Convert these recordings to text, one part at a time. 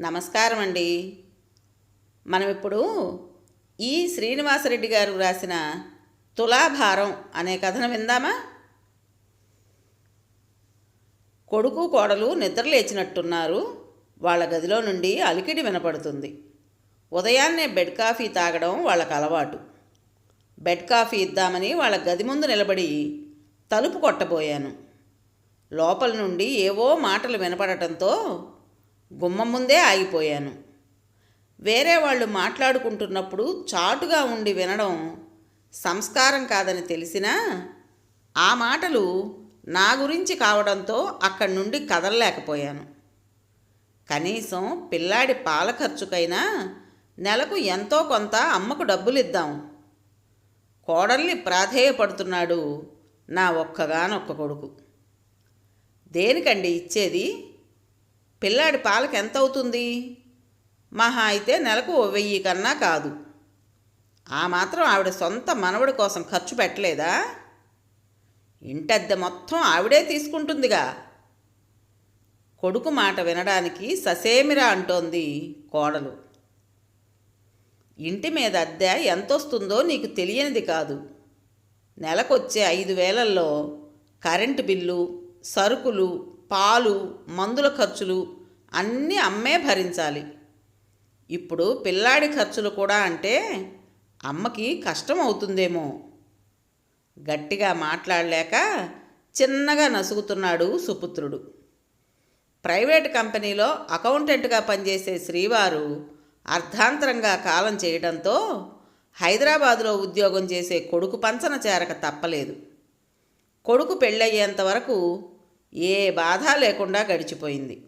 నమస్కారం అండి మనం ఇప్పుడు ఈ శ్రీనివాసరెడ్డి గారు రాసిన తులాభారం అనే కథను విందామా? కొడుకు కోడలు నిద్రలేచినట్టున్నారు. వాళ్ళ గదిలో నుండి అలికిడి వినపడుతుంది. ఉదయాన్నే బెడ్ కాఫీ తాగడం వాళ్ళకు అలవాటు. బెడ్ కాఫీ ఇద్దామని వాళ్ళ గది ముందు నిలబడి తలుపు కొట్టబోయాను. లోపల నుండి ఏవో మాటలు వినపడటంతో గుమ్మం ముందే ఆగిపోయాను. వేరే వాళ్ళు మాట్లాడుకుంటున్నప్పుడు చాటుగా ఉండి వినడం సంస్కారం కాదని తెలిసినా ఆ మాటలు నా గురించి కావడంతో అక్కడి నుండి కదలలేకపోయాను. కనీసం పిల్లాడి పాల ఖర్చుకైనా నెలకు ఎంతో కొంత అమ్మకు డబ్బులు ఇద్దాం కోడల్ని ప్రాధేయపడుతున్నాడు నా ఒక్కగానొక్క కొడుకు. దేనికండి ఇచ్చేది? పిల్లాడి పాలకు ఎంత అవుతుంది మహా అయితే నెలకు వెయ్యి కన్నా కాదు. ఆ మాత్రం ఆవిడ సొంత మనవడి కోసం ఖర్చు పెట్టలేదా? ఇంటద్దె మొత్తం ఆవిడే తీసుకుంటుందిగా. కొడుకు మాట వినడానికి ససేమిరా అంటోంది కోడలు. ఇంటి మీద అద్దె ఎంతొస్తుందో నీకు తెలియనిది కాదు. నెలకొచ్చే ఐదు వేలల్లో కరెంటు బిల్లు సరుకులు పాలు మందుల ఖర్చులు అన్నీ అమ్మే భరించాలి. ఇప్పుడు పిల్లాడి ఖర్చులు కూడా అంటే అమ్మకి కష్టం అవుతుందేమో. గట్టిగా మాట్లాడలేక చిన్నగా నసుగుతున్నాడు సుపుత్రుడు. ప్రైవేట్ కంపెనీలో అకౌంటెంట్గా పనిచేసే శ్రీవారు అర్ధాంతరంగా కాలం చేయడంతో హైదరాబాదులో ఉద్యోగం చేసే కొడుకు పంచన చేరక తప్పలేదు. కొడుకు పెళ్ళయ్యేంత వరకు ఏ బాధ లేకుండా గడిచిపోయింది.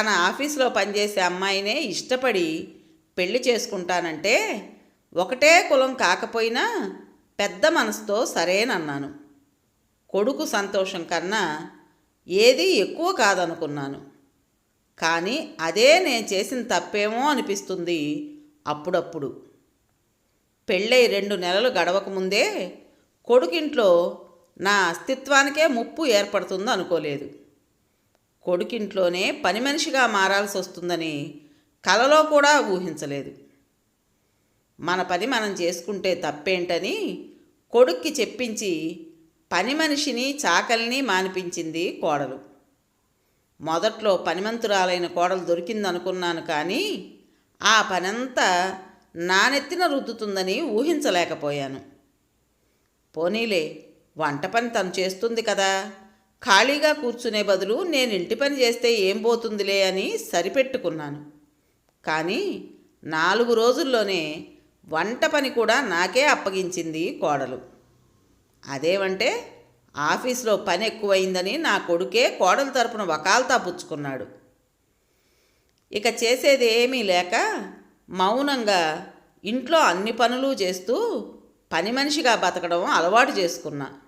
తన ఆఫీసులో పనిచేసే అమ్మాయినే ఇష్టపడి పెళ్ళి చేసుకుంటానంటే ఒకటే కులం కాకపోయినా పెద్ద మనసుతో సరేనన్నాను. కొడుకు సంతోషం కన్నా ఏది ఎక్కువ కాదనుకున్నాను. కానీ అదే నేను చేసిన తప్పేమో అనిపిస్తుంది అప్పుడప్పుడు. పెళ్ళై రెండు నెలలు గడవకముందే కొడుకింట్లో నా అస్తిత్వానికే ముప్పు ఏర్పడుతుందో అనుకోలేదు. కొడుకింట్లోనే పని మనిషిగా మారాల్సి వస్తుందని కలలో కూడా ఊహించలేదు. మన పని మనం చేసుకుంటే తప్పేంటని కొడుక్కి చెప్పించి పని మనిషిని చాకలిని మానిపించింది కోడలు. మొదట్లో పనిమంతురాలైన కోడలు దొరికిందనుకున్నాను కానీ ఆ పనంతా నానెత్తిన రుద్దుతుందని ఊహించలేకపోయాను. పోనీలే వంట పని తను చేస్తుంది కదా. ఖాళీగా కూర్చునే బదులు నేను ఇంటి పని చేస్తే ఏం పోతుందిలే అని సరిపెట్టుకున్నాను. కానీ నాలుగు రోజుల్లోనే వంట పని కూడా నాకే అప్పగించింది కోడలు. అదేమంటే ఆఫీస్లో పని ఎక్కువైందని నా కొడుకే కోడల తరపున వకాల్తా పుచ్చుకున్నాడు. ఇక చేసేది ఏమీ లేక మౌనంగా ఇంట్లో అన్ని పనులు చేస్తూ పని మనిషిగా బతకడం అలవాటు చేసుకున్నా.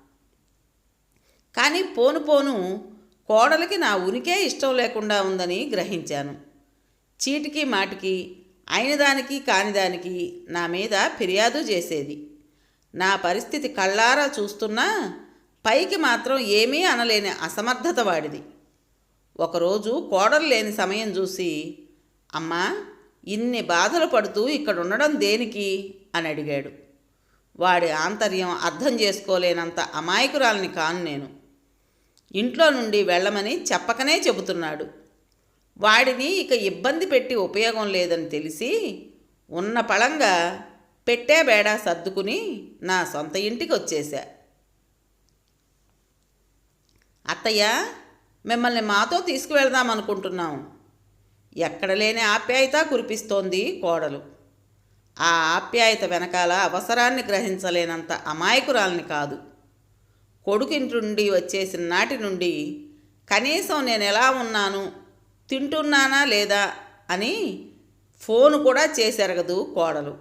కానీ పోను పోను కోడలికి నా ఉనికే ఇష్టం లేకుండా ఉందని గ్రహించాను. చీటికి మాటికి అయిన దానికి కాని దానికి నా మీద ఫిర్యాదు చేసేది. నా పరిస్థితి కళ్ళారా చూస్తున్నా పైకి మాత్రం ఏమీ అనలేని అసమర్థత వాడిది. ఒకరోజు కోడలు లేని సమయం చూసి అమ్మా ఇన్ని బాధలు పడుతూ ఇక్కడ ఉండడం దేనికి? అని అడిగాడు. వాడి ఆంతర్యం అర్థం చేసుకోలేనంత అమాయకురాల్ని కాను నేను. ఇంట్లో నుండి వెళ్ళమని చెప్పకనే చెబుతున్నాడు. వాడిని ఇక ఇబ్బంది పెట్టి ఉపయోగం లేదని తెలిసి ఉన్న పళంగా పెట్టే బేడా సర్దుకుని నా సొంత ఇంటికి వచ్చేసా అత్తయ్య మిమ్మల్ని మాతో తీసుకువెళ్దాం అనుకుంటున్నాం. ఎక్కడ లేని ఆప్యాయత కురిపిస్తోంది కోడలు. ఆ ఆప్యాయత వెనకాల అవసరాన్ని గ్రహించలేనంత అమాయకురాల్ని కాదు. కొడుకింటుండి వచ్చేసిన నాటి నుండి కనీసం నేను ఎలా ఉన్నాను? తింటున్నానా లేదా? అని ఫోన్ కూడా చేసెరగదు కోడలు.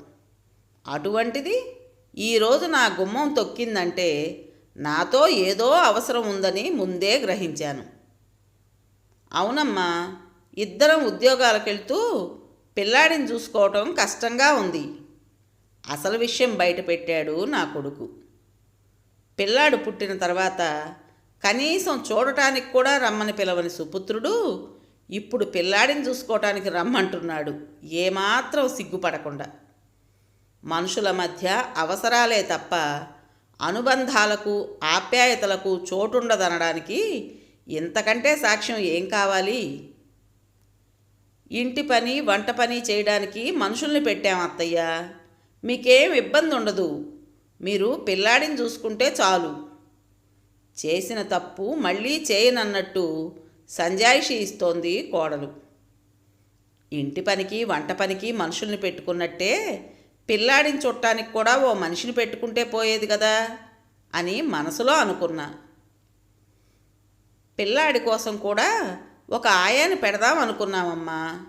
అటువంటిది ఈరోజు నా గుమ్మం తొక్కిందంటే నాతో ఏదో అవసరం ఉందని ముందే గ్రహించాను. అవునమ్మా ఇద్దరం ఉద్యోగాలకు వెళ్తూ పిల్లాడిని చూసుకోవటం కష్టంగా ఉంది. అసలు విషయం బయట పెట్టాడు నా కొడుకు. పిల్లాడు పుట్టిన తర్వాత కనీసం చూడటానికి కూడా రమ్మని పిలవని సుపుత్రుడు ఇప్పుడు పిల్లాడిని చూసుకోవటానికి రమ్మంటున్నాడు. ఏమాత్రం సిగ్గుపడకుండా. మనుషుల మధ్య అవసరాలే తప్ప అనుబంధాలకు ఆప్యాయతలకు చోటుండదనడానికి ఇంతకంటే సాక్ష్యం ఏం కావాలి? ఇంటి పని వంట పని చేయడానికి మనుషుల్ని పెట్టాం అత్తయ్య. మీకేం ఇబ్బంది ఉండదు మీరు పిల్లాడిని చూసుకుంటే చాలు. చేసిన తప్పు మళ్ళీ చేయనన్నట్టు సంజాయిషి ఇస్తోంది కోడలు. ఇంటి పనికి వంట పనికి మనుషుల్ని పెట్టుకున్నట్టే పిల్లాడిని చుట్టానికి కూడా ఓ మనిషిని పెట్టుకుంటే పోయేది కదా అని మనసులో అనుకున్నా. పిల్లాడి కోసం కూడా ఒక ఆయాని పెడదాం అనుకున్నామమ్మా.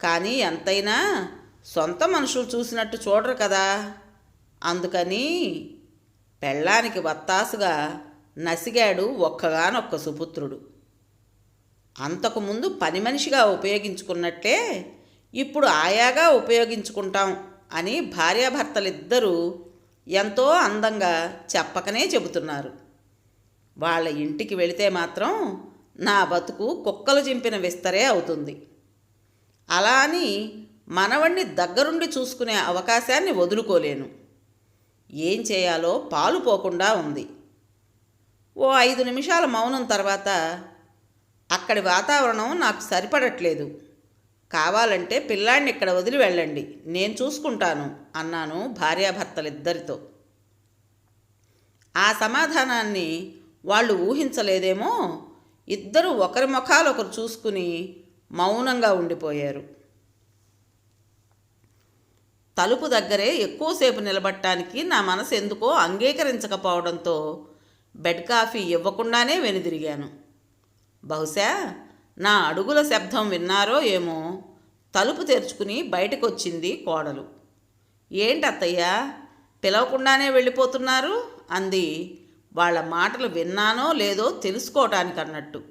కానీ ఎంతైనా సొంత మనుషులు చూసినట్టు చూడరు కదా. అందుకని పెళ్ళానికి వత్తాసుగా నసిగాడు ఒక్కగానొక్క సుపుత్రుడు. అంతకుముందు పని మనిషిగా ఉపయోగించుకున్నట్లే ఇప్పుడు ఆయాగా ఉపయోగించుకుంటాం అని భార్యాభర్తలిద్దరూ ఎంతో అందంగా చెప్పకనే చెబుతున్నారు. వాళ్ళ ఇంటికి వెళితే మాత్రం నా బతుకు కుక్కలు చింపిన విస్తరే అవుతుంది. అలా అని మనవణ్ణి దగ్గరుండి చూసుకునే అవకాశాన్ని వదులుకోలేను. ఏం చేయాలో పాలు పోకుండా ఉంది. ఓ ఐదు నిమిషాల మౌనం తర్వాత అక్కడి వాతావరణం నాకు సరిపడట్లేదు. కావాలంటే పిల్లాడిని ఇక్కడ వదిలి వెళ్ళండి. నేను చూసుకుంటాను అన్నాను భార్యాభర్తలిద్దరితో. ఆ సమాధానాన్ని వాళ్ళు ఊహించలేదేమో? ఇద్దరు ఒకరి ముఖాలు ఒకరు చూసుకుని మౌనంగా ఉండిపోయారు. తలుపు దగ్గరే ఎక్కువసేపు నిలబడటానికి నా మనసు ఎందుకో అంగీకరించకపోవడంతో బెడ్ కాఫీ ఇవ్వకుండానే వెనుదిరిగాను. బహుశా నా అడుగుల శబ్దం విన్నారో ఏమో తలుపు తెరుచుకుని బయటకొచ్చింది కోడలు. ఏంటత్తయ్యా పిలవకుండానే వెళ్ళిపోతున్నారు? అంది. వాళ్ళ మాటలు విన్నానో లేదో తెలుసుకోవటానికి అన్నట్టు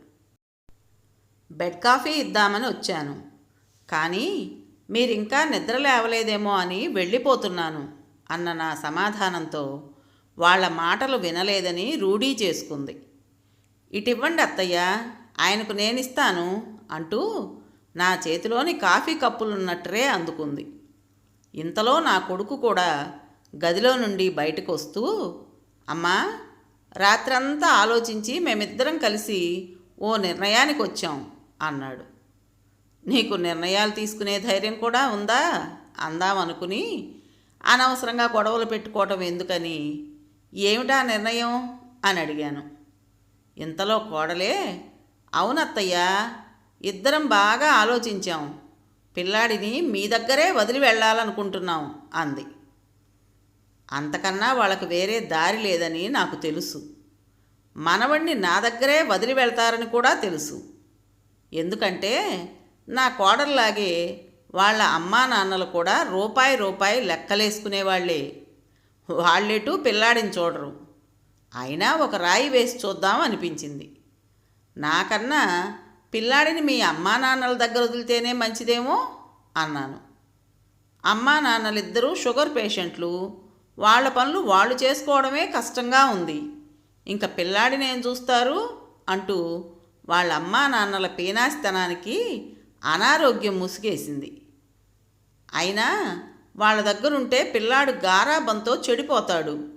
బెడ్ కాఫీ ఇద్దామని వచ్చాను. కానీ మీరింకా నిద్ర లేవలేదేమో అని వెళ్ళిపోతున్నాను అన్న నా సమాధానంతో వాళ్ళ మాటలు వినలేదని రూఢీ చేసుకుంది. ఇటివ్వండి అత్తయ్య ఆయనకు నేనిస్తాను అంటూ నా చేతిలోని కాఫీ కప్పులున్నట్టే అందుకుంది. ఇంతలో నా కొడుకు కూడా గదిలో నుండి బయటకు వస్తూ అమ్మా రాత్రంతా ఆలోచించి మేమిద్దరం కలిసి ఓ నిర్ణయానికి వచ్చాం అన్నాడు. నీకు నిర్ణయాలు తీసుకునే ధైర్యం కూడా ఉందా? అందామనుకుని అనవసరంగా గొడవలు పెట్టుకోవటం ఎందుకని? ఏమిటా నిర్ణయం? అని అడిగాను. ఇంతలో కోడలే అవునత్తయ్యా ఇద్దరం బాగా ఆలోచించాం. పిల్లాడిని మీ దగ్గరే వదిలి వెళ్ళాలనుకుంటున్నాం అంది. అంతకన్నా వాళ్ళకి వేరే దారి లేదని నాకు తెలుసు. మనవణ్ణి నా దగ్గరే వదిలి వెళ్తారని కూడా తెలుసు. ఎందుకంటే నా కోడల్లాగే వాళ్ళ అమ్మా నాన్నలు కూడా రూపాయి రూపాయి లెక్కలేసుకునేవాళ్ళే వాళ్ళెటు పిల్లాడిని చూడరు. అయినా ఒక రాయి వేసి చూద్దాం అనిపించింది. నాకన్నా పిల్లాడిని మీ అమ్మా నాన్నల దగ్గర వదిలితేనే మంచిదేమో అన్నాను. అమ్మా నాన్నలిద్దరూ షుగర్ పేషెంట్లు. వాళ్ళ పనులు వాళ్ళు చేసుకోవడమే కష్టంగా ఉంది. ఇంకా పిల్లాడిని ఏం చూస్తారు? అంటూ వాళ్ళ అమ్మా నాన్నల పీనాస్తనానికి అనారోగ్యం ముసుగేసింది. అయినా వాళ్ళ దగ్గరుంటే పిల్లాడు గారాబంతో చెడిపోతాడు.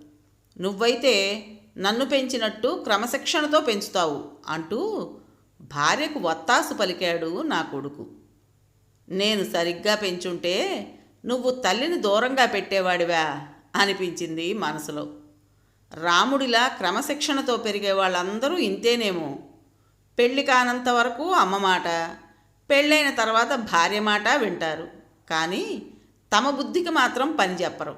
నువ్వైతే నన్ను పెంచినట్టు క్రమశిక్షణతో పెంచుతావు అంటూ భార్యకు వత్తాసు పలికాడు నా కొడుకు. నేను సరిగ్గా పెంచుంటే నువ్వు తల్లిని దూరంగా పెట్టేవాడివా? అనిపించింది మనసులో. రాముడిలా క్రమశిక్షణతో పెరిగే వాళ్ళందరూ ఇంతేనేమో. పెళ్ళి కానంత వరకు అమ్మ మాట పెళ్ళైన తర్వాత భార్య మాట వింటారు. కానీ తమ బుద్ధికి మాత్రం పని చెప్పరు.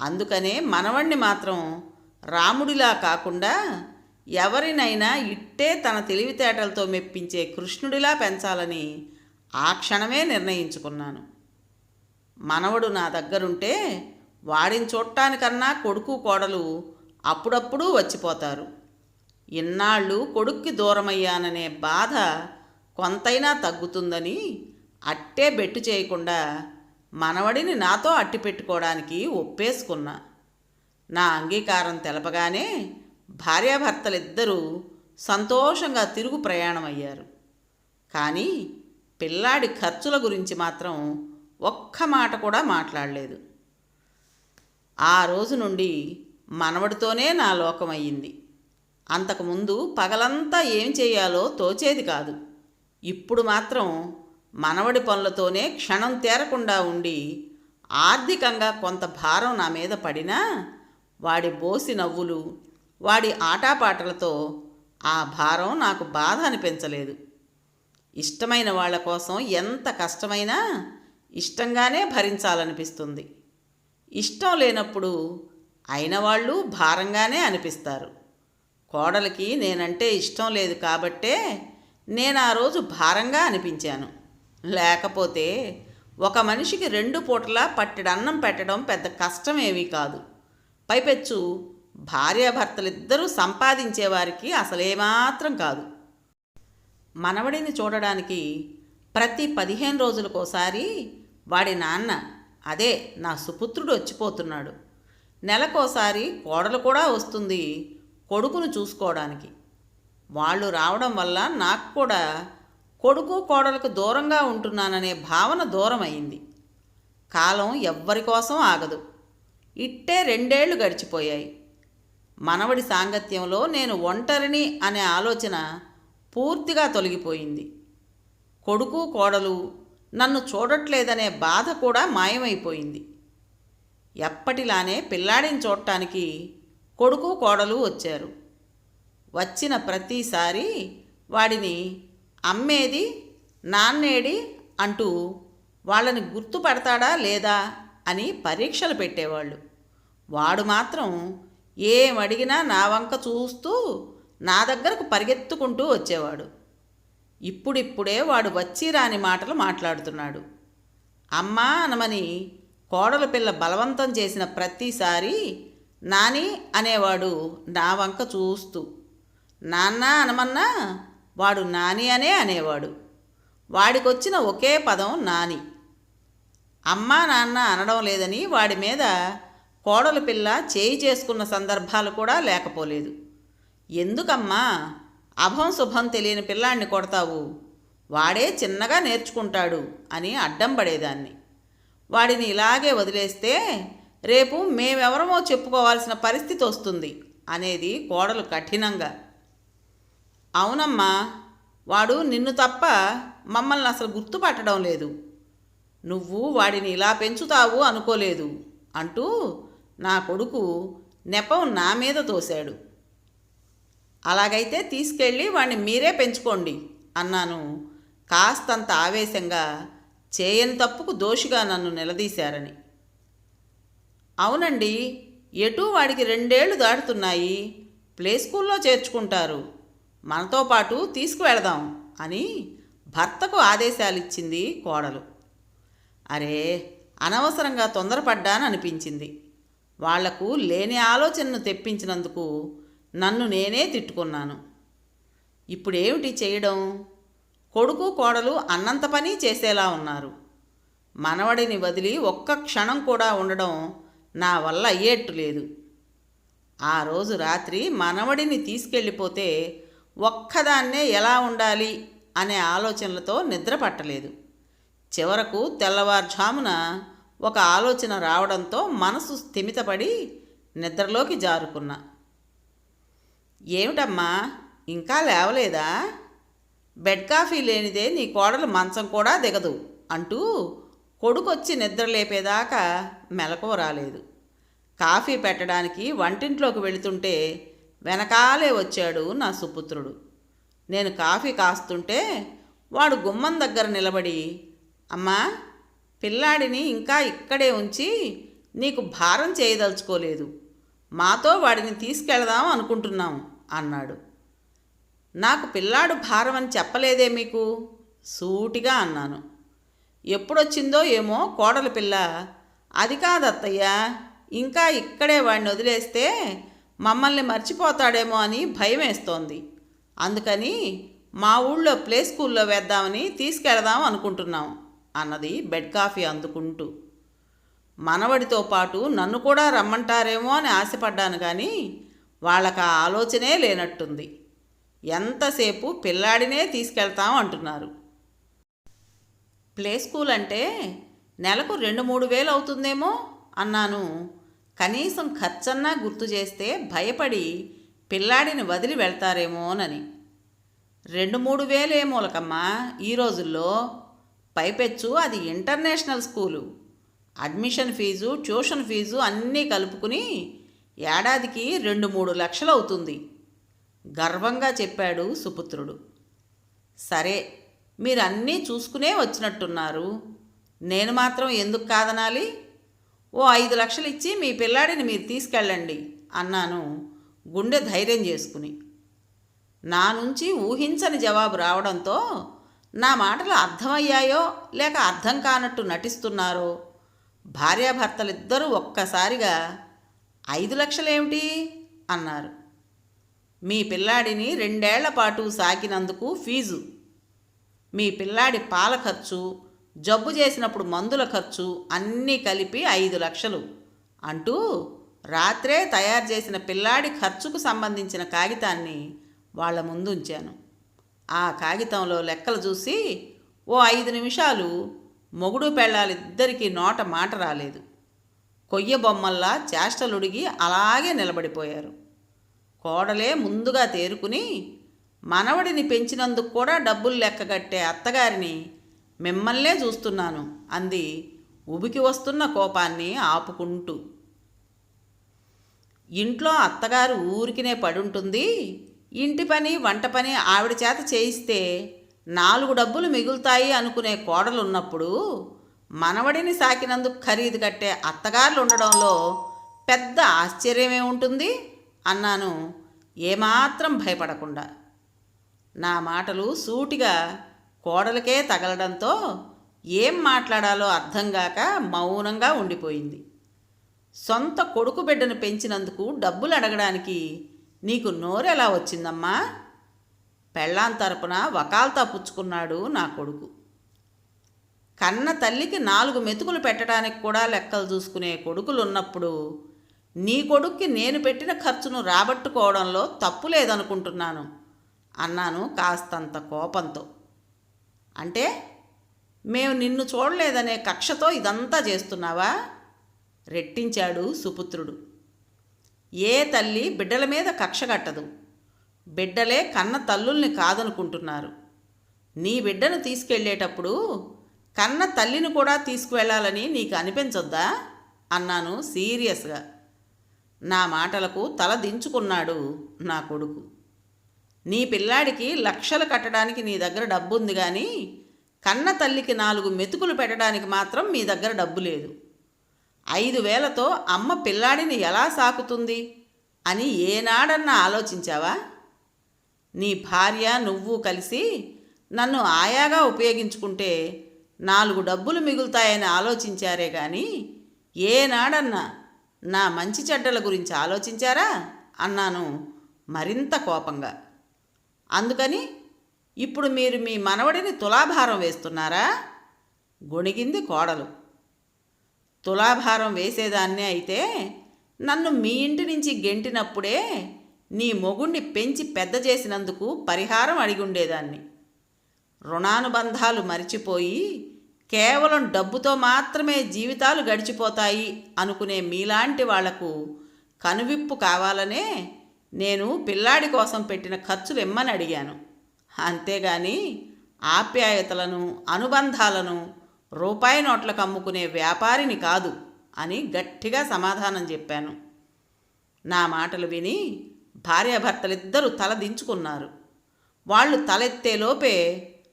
అందుకనే మనవణ్ణి మాత్రం రాముడిలా కాకుండా ఎవరినైనా ఇట్టే తన తెలివితేటలతో మెప్పించే కృష్ణుడిలా పెంచాలని ఆ క్షణమే నిర్ణయించుకున్నాను. మనవడు నా దగ్గరుంటే వాడిని చూడటానికన్నా కొడుకు కోడలు అప్పుడప్పుడు వచ్చిపోతారు. ఇన్నాళ్ళు కొడుక్కి దూరమయ్యాననే బాధ కొంతైనా తగ్గుతుందని అట్టే బెట్టు చేయకుండా మనవడిని నాతో అట్టి పెట్టుకోవడానికి ఒప్పేసుకున్నా. నా అంగీకారం తెలపగానే భార్యాభర్తలిద్దరూ సంతోషంగా తిరుగు ప్రయాణమయ్యారు. కానీ పిల్లాడి ఖర్చుల గురించి మాత్రం ఒక్క మాట కూడా మాట్లాడలేదు. ఆ రోజు నుండి మనవడితోనే నా లోకమయ్యింది. అంతకుముందు పగలంతా ఏం చేయాలో తోచేది కాదు. ఇప్పుడు మాత్రం మనవడి పనులతోనే క్షణం తేరకుండా ఉండి ఆర్థికంగా కొంత భారం నా మీద పడినా వాడి బోసి నవ్వులు వాడి ఆటాపాటలతో ఆ భారం నాకు బాధ అనిపించలేదు. ఇష్టమైన వాళ్ళ కోసం ఎంత కష్టమైనా ఇష్టంగానే భరించాలనిపిస్తుంది. ఇష్టం లేనప్పుడు అయిన వాళ్ళు భారంగానే అనిపిస్తారు. కోడలికి నేనంటే ఇష్టం లేదు కాబట్టే నేను ఆ రోజు భారంగా అనిపించాను. లేకపోతే ఒక మనిషికి రెండు పూటలా పట్టెడన్నం పెట్టడం పెద్ద కష్టమేమీ కాదు. పైపెచ్చు భార్యాభర్తలిద్దరూ సంపాదించేవారికి అసలేమాత్రం కాదు. మనవడిని చూడడానికి ప్రతి పదిహేను రోజులకోసారి వాడి నాన్న అదే నా సుపుత్రుడు వచ్చిపోతున్నాడు. నెలకోసారి కోడలు కూడా వస్తుంది కొడుకును చూసుకోవడానికి. వాళ్ళు రావడం వల్ల నాకు కూడా కొడుకు కోడలకు దూరంగా ఉంటున్నాననే భావన దూరమైంది. కాలం ఎవ్వరి కోసం ఆగదు. ఇట్టే రెండేళ్ళు గడిచిపోయాయి. మనవడి సాంగత్యంలో నేను ఒంటరిని అనే ఆలోచన పూర్తిగా తొలగిపోయింది. కొడుకు కోడలు నన్ను చూడట్లేదనే బాధ కూడా మాయమైపోయింది. ఎప్పటిలానే పిల్లాడిని చూడటానికి కొడుకు కోడలు వచ్చారు. వచ్చిన ప్రతిసారి వాడిని అమ్మేది నాన్నేడి అంటూ వాళ్ళని గుర్తుపడతాడా లేదా అని పరీక్షలు పెట్టేవాళ్ళు. వాడు మాత్రం ఏం అడిగినా నా వంక చూస్తూ నా దగ్గరకు పరిగెత్తుకుంటూ వచ్చేవాడు. ఇప్పుడిప్పుడే వాడు వచ్చి రాని మాటలు మాట్లాడుతున్నాడు. అమ్మా అనమని కోడల పిల్ల బలవంతం చేసిన ప్రతిసారి నాని అనేవాడు నా వంక చూస్తూ నాన్న అనమన్నా? వాడు నాని అనే అనేవాడు. వాడికొచ్చిన ఒకే పదం నాని. అమ్మా నాన్న అనడం లేదని వాడి మీద కోడల పిల్ల చేయి చేసుకున్న సందర్భాలు కూడా లేకపోలేదు. ఎందుకమ్మా? అభం శుభం తెలియని పిల్లాన్ని కొడతావు. వాడే చిన్నగా నేర్చుకుంటాడు అని అడ్డం పడేదాన్ని. వాడిని ఇలాగే వదిలేస్తే రేపు మేమెవరమో చెప్పుకోవాల్సిన పరిస్థితి వస్తుంది అనేది కోడలు కఠినంగా. అవునమ్మా వాడు నిన్ను తప్ప మమ్మల్ని అసలు గుర్తుపట్టడం లేదు. నువ్వు వాడిని ఇలా పెంచుతావు అనుకోలేదు అంటూ నా కొడుకు నెపం నా మీద తోశాడు. అలాగైతే తీసుకెళ్ళి వాడిని మీరే పెంచుకోండి అన్నాను. కాస్తంత ఆవేశంగా చేయని తప్పుకు దోషిగా నన్ను నిలదీశారని. అవునండి ఎటు వాడికి రెండేళ్ళు దాటుతున్నాయి ప్లే స్కూల్లో చేర్చుకుంటారు. మనతో పాటు తీసుకువెళదాం అని భర్తకు ఆదేశాలిచ్చింది కోడలు. అరే అనవసరంగా తొందరపడ్డాను అనిపించింది. వాళ్ళకు లేని ఆలోచనను తెప్పించినందుకు నన్ను నేనే తిట్టుకున్నాను. ఇప్పుడేమిటి చేయడం? కొడుకు కోడలు అన్నంత పని చేసేలా ఉన్నారు. మనవడిని వదిలి ఒక్క క్షణం కూడా ఉండడం నా వల్ల అయ్యేట్టు లేదు. ఆ రోజు రాత్రి మనవడిని తీసుకెళ్ళిపోతే ఒక్కదాన్నే ఎలా ఉండాలి అనే ఆలోచనలతో నిద్ర పట్టలేదు. చివరకు తెల్లవారుజామున ఒక ఆలోచన రావడంతో మనసు స్థిమితపడి నిద్రలోకి జారుకున్నా. ఏమిటమ్మా ఇంకా లేవలేదా? బెడ్ కాఫీ లేనిదే నీ కోడలు మంచం కూడా దిగదు అంటూ కొడుకొచ్చి నిద్ర లేపేదాకా మెలకువ రాలేదు. కాఫీ పెట్టడానికి వంటింట్లోకి వెళుతుంటే వెనకాలే వచ్చాడు నా సుపుత్రుడు. నేను కాఫీ కాస్తుంటే వాడు గుమ్మం దగ్గర నిలబడి అమ్మా పిల్లాడిని ఇంకా ఇక్కడే ఉంచి నీకు భారం చేయదలుచుకోలేదు. మాతో వాడిని తీసుకెళదాం అనుకుంటున్నాం అన్నాడు. నాకు పిల్లాడు భారం అని చెప్పలేదే మీకు? సూటిగా అన్నాను. ఎప్పుడొచ్చిందో ఏమో కోడల పిల్ల. అది కాదత్తయ్యా ఇంకా ఇక్కడే వాడిని వదిలేస్తే మమ్మల్ని మర్చిపోతాడేమో అని భయం వేస్తోంది అందుకని మా ఊళ్ళో ప్లే స్కూల్లో వేద్దామని తీసుకెళదాం అనుకుంటున్నాం అన్నది బెడ్ కాఫీ అందుకుంటూ. మనవడితో పాటు నన్ను కూడా రమ్మంటారేమో అని ఆశపడ్డాను కానీ వాళ్ళకి ఆ ఆలోచనే లేనట్టుంది. ఎంతసేపు పిల్లాడినే తీసుకెళ్తాం అంటున్నారు. ప్లే స్కూల్ అంటే నెలకు రెండు మూడు వేలు అవుతుందేమో అన్నాను. కనీసం ఖర్చన్నా గుర్తు చేస్తే భయపడి పిల్లాడిని వదిలి వెళ్తారేమోనని. రెండు మూడు వేలే మూలకమ్మా ఈ రోజుల్లో పైపెచ్చు అది international school. Admission fee tuition fee అన్నీ కలుపుకుని ఏడాదికి రెండు మూడు లక్షలు అవుతుంది గర్వంగా చెప్పాడు సుపుత్రుడు. సరే మీరు అన్నీ చూసుకునే వచ్చినట్టున్నారు. నేను మాత్రం ఎందుకు కాదనాలి? ఓ ఐదు లక్షలు ఇచ్చి మీ పిల్లాడిని మీరు తీసుకెళ్ళండి అన్నాను గుండె ధైర్యం చేసుకుని. నా నుంచి ఊహించని జవాబు రావడంతో నా మాటలు అర్థమయ్యాయో లేక అర్థం కానట్టు నటిస్తున్నారో? భార్యాభర్తలిద్దరూ ఒక్కసారిగా ఐదు లక్షలేమిటి? అన్నారు. మీ పిల్లాడిని రెండేళ్ళ పాటు సాకినందుకు ఫీజు. మీ పిల్లాడి పాల ఖర్చు జబ్బు చేసినప్పుడు మందుల ఖర్చు అన్నీ కలిపి ఐదు లక్షలు అంటూ రాత్రే తయారు చేసిన పిల్లాడి ఖర్చుకు సంబంధించిన కాగితాన్ని వాళ్ళ ముందు ఉంచాను. ఆ కాగితంలో లెక్కలు చూసి ఓ ఐదు నిమిషాలు మొగుడు పెళ్ళాలిద్దరికీ నోట మాట రాలేదు. కొయ్య బొమ్మల్లా చేష్టలుడిగి అలాగే నిలబడిపోయారు. కోడలే ముందుగా తేరుకుని మనవడిని పెంచినందుకు కూడా డబ్బులు లెక్కగట్టే అత్తగారిని మిమ్మల్నే చూస్తున్నాను అంది ఉబికి వస్తున్న కోపాన్ని ఆపుకుంటూ. ఇంట్లో అత్తగారు ఊరికినే పడుంటుంది ఇంటి పని వంట పని ఆవిడ చేత చేయిస్తే నాలుగు డబ్బులు మిగులుతాయి అనుకునే కోడలు ఉన్నప్పుడు మనవడిని సాకినందుకు ఖరీదు కట్టే అత్తగారులు ఉండడంలో పెద్ద ఆశ్చర్యమే ఉంటుంది అన్నాను. ఏమాత్రం భయపడకుండా. నా మాటలు సూటిగా కోడలకే తగలడంతో ఏం మాట్లాడాలో అర్థం కాక మౌనంగా ఉండిపోయింది. సొంత కొడుకు బిడ్డను పెంచినందుకు డబ్బులు అడగడానికి నీకు నోరెలా వచ్చిందమ్మా? పెళ్ళాం తరపున వకాల్తా పుచ్చుకున్నాడు నా కొడుకు. కన్న తల్లికి నాలుగు మెతుకులు పెట్టడానికి కూడా లెక్కలు చూసుకునే కొడుకులు ఉన్నప్పుడు నీ కొడుక్కి నేను పెట్టిన ఖర్చును రాబట్టుకోవడంలో తప్పు లేదనుకుంటున్నాను అన్నాను కాస్తంత కోపంతో. అంటే మేము నిన్ను చూడలేదనే కక్షతో ఇదంతా చేస్తున్నావా? రెట్టించాడు సుపుత్రుడు. ఏ తల్లి బిడ్డల మీద కక్ష కట్టదు. బిడ్డలే కన్న తల్లుల్ని కాదనుకుంటున్నారు. నీ బిడ్డను తీసుకెళ్ళేటప్పుడు కన్న తల్లిని కూడా తీసుకువెళ్ళాలని నీకు అనిపించొద్దా? అన్నాను సీరియస్గా. నా మాటలకు తల దించుకున్నాడు నా కొడుకు. నీ పిల్లాడికి లక్షలు కట్టడానికి నీ దగ్గర డబ్బు ఉంది కానీ కన్న తల్లికి నాలుగు మెతుకులు పెట్టడానికి మాత్రం మీ దగ్గర డబ్బు లేదు. ఐదు వేలతో అమ్మ పిల్లాడిని ఎలా సాకుతుంది అని ఏనాడన్నా ఆలోచించావా? నీ భార్య నువ్వు కలిసి నన్ను ఆయాగా ఉపయోగించుకుంటే నాలుగు డబ్బులు మిగులుతాయని ఆలోచించారే కానీ ఏనాడన్నా నా మంచి చెడ్డల గురించి ఆలోచించారా? అన్నాను మరింత కోపంగా. అందుకని ఇప్పుడు మీరు మీ మనవడిని తులాభారం వేస్తున్నారా? గొణిగింది కోడలు. తులాభారం వేసేదాన్నే అయితే నన్ను మీ ఇంటి నుంచి గెంటినప్పుడే నీ మొగుణ్ణి పెంచి పెద్ద చేసినందుకు పరిహారం అడిగి ఉండేదాన్ని రుణానుబంధాలు మరిచిపోయి కేవలం డబ్బుతో మాత్రమే జీవితాలు గడిచిపోతాయి అనుకునే మీలాంటి వాళ్ళకు కనువిప్పు కావాలనే నేను పిల్లాడి కోసం పెట్టిన ఖర్చులు ఇమ్మని అడిగాను. అంతేగాని ఆప్యాయతలను అనుబంధాలను రూపాయి నోట్లకు అమ్ముకునే వ్యాపారిని కాదు అని గట్టిగా సమాధానం చెప్పాను. నా మాటలు విని భార్యాభర్తలిద్దరూ తల దించుకున్నారు. వాళ్ళు తలెత్తేలోపే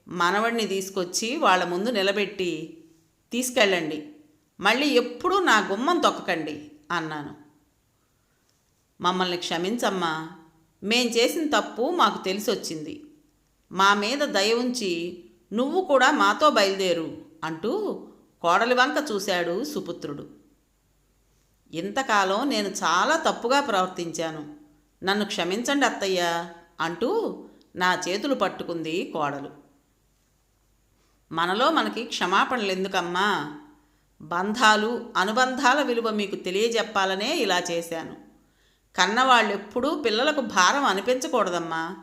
మనవడిని తీసుకొచ్చి వాళ్ళ ముందు నిలబెట్టి తీసుకెళ్ళండి మళ్ళీ ఎప్పుడూ నా గుమ్మం తొక్కకండి అన్నాను. మమ్మల్ని క్షమించమ్మా. మేం చేసిన తప్పు మాకు తెలిసొచ్చింది. మా మీద దయ ఉంచి నువ్వు కూడా మాతో బయలుదేరు అంటూ కోడలి వంక చూశాడు సుపుత్రుడు. ఇంతకాలం నేను చాలా తప్పుగా ప్రవర్తించాను. నన్ను క్షమించండి అత్తయ్య అంటూ నా చేతులు పట్టుకుంది కోడలు. మనలో మనకి క్షమాపణలు ఎందుకమ్మా బంధాలు అనుబంధాల విలువ మీకు తెలియజెప్పాలనే ఇలా చేశాను. కన్నవాళ్ళు ఎప్పుడూ పిల్లలకు భారం అనిపించకూడదమ్మా.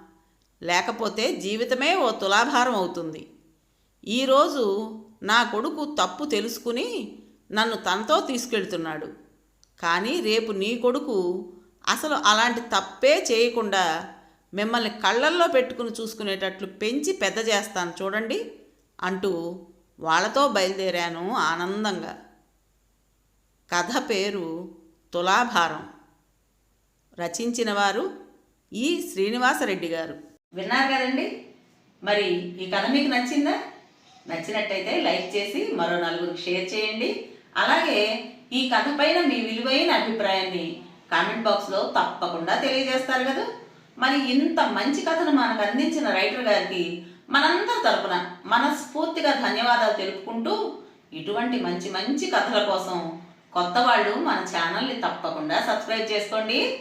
లేకపోతే జీవితమే ఓ తులాభారం అవుతుంది. ఈరోజు నా కొడుకు తప్పు తెలుసుకుని నన్ను తనతో తీసుకెళ్తున్నాడు. కానీ రేపు నీ కొడుకు అసలు అలాంటి తప్పే చేయకుండా మిమ్మల్ని కళ్ళల్లో పెట్టుకుని చూసుకునేటట్లు పెంచి పెద్ద చేస్తాను చూడండి అంటూ వాళ్ళతో బయలుదేరాను ఆనందంగా. కథ పేరు తులాభారం. రచించిన వారు ఈ శ్రీనివాసరెడ్డి గారు. విన్నారు కదండి? మరి ఈ కథ మీకు నచ్చిందా? నచ్చినట్టయితే లైక్ చేసి మరో నలుగురికి షేర్ చేయండి. అలాగే ఈ కథ పైన మీ విలువైన అభిప్రాయాన్ని కామెంట్ బాక్స్లో తప్పకుండా తెలియజేస్తారు కదా? మరి ఇంత మంచి కథను మనకు అందించిన రైటర్ గారికి మనందరి తరపున మనస్ఫూర్తిగా ధన్యవాదాలు తెలుపుకుంటూ ఇటువంటి మంచి మంచి కథల కోసం కొత్త వాళ్ళు మన ఛానల్ని తప్పకుండా సబ్స్క్రైబ్ చేసుకోండి.